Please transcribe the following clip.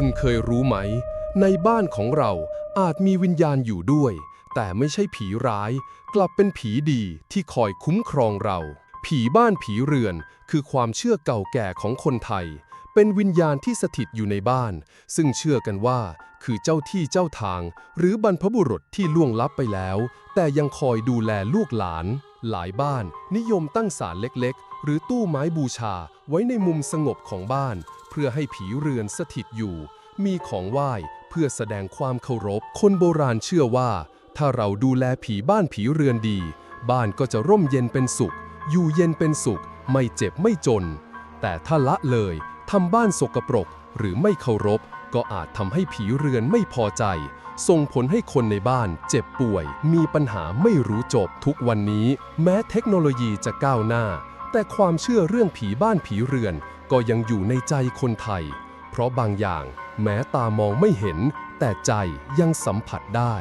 คุณเคยรู้ไหม ในบ้านของเราอาจมีวิญญาณอยู่ด้วย แต่ไม่ใช่ผีร้าย กลับเป็นผีดีที่คอยคุ้มครองเรา ผีบ้านผีเรือนคือความเชื่อเก่าแก่ของคนไทย เป็นวิญญาณที่สถิตอยู่ในบ้าน ซึ่งเชื่อกันว่าคือเจ้าที่เจ้าทาง หรือบรรพบุรุษที่ล่วงลับไปแล้ว แต่ยังคอยดูแลลูกหลาน หลายบ้านนิยมตั้งศาลเล็กๆ หรือตู้ไม้บูชาไว้ในมุมสงบของบ้าน พื่อให้ผีเรือนสถิตอยู่ มีของไหว้เพื่อแสดงความเคารพ คนโบราณเชื่อว่า ถ้าเราดูแลผีบ้านผีเรือนดี บ้านก็จะร่มเย็นเป็นสุข อยู่เย็นเป็นสุข ไม่เจ็บไม่จน แต่ถ้าละเลยทำบ้านสกปรกหรือไม่เคารพ ก็อาจทำให้ผีเรือนไม่พอใจ ส่งผลให้คนในบ้านเจ็บป่วย มีปัญหาไม่รู้จบทุกวันนี้ แม้เทคโนโลยีจะก้าวหน้า แต่ความเชื่อเรื่องผีบ้านผีเรือนก็ยังอยู่ในใจคนไทย เพราะบางอย่างแม้ตามองไม่เห็น แต่ใจยังสัมผัสได้